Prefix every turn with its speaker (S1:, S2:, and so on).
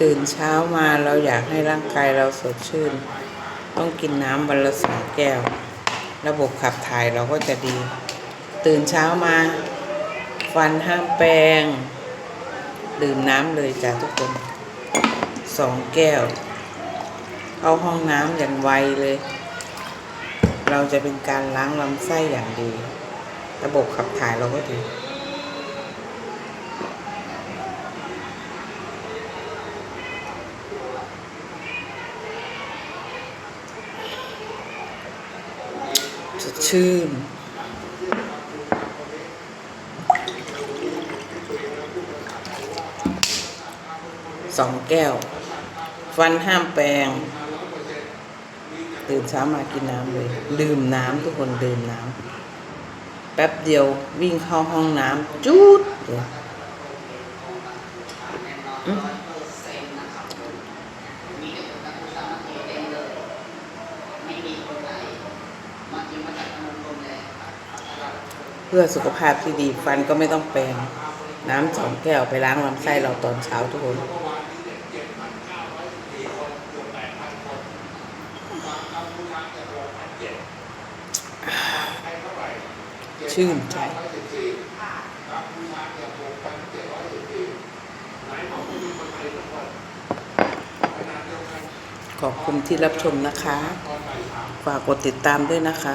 S1: ตื่นเช้ามาเราอยากให้ร่างกายเราสดชื่น ต้องกินน้ำวันละสองแก้ว ระบบขับถ่ายเราก็จะดี ตื่นเช้ามา ฟันห้ามแปรงดื่มน้ำเลยจ้ะทุกคนสองแก้ว เข้าห้องน้ำอย่างไวเลย เราจะเป็นการล้างลำไส้อย่างดี ระบบขับถ่ายเราก็ดี ดชื่น สองแก้ว ฟันห้ามแปรงตื่นเช้ามากินน้ำเลย ดื่มน้ำทุกคนดื่มน้ำ แป๊บเดียววิ่งเข้าห้องน้ำจุดเลยอืม เพื่อสุขภาพที่ดีฟันก็ไม่ต้องแปรงน้ำสองแก้วไปล้างลำไส้เราตอนเช้าทุกคนชื่นใจ ขอบคุณที่รับชมนะคะ ฝากกดติดตามด้วยนะคะ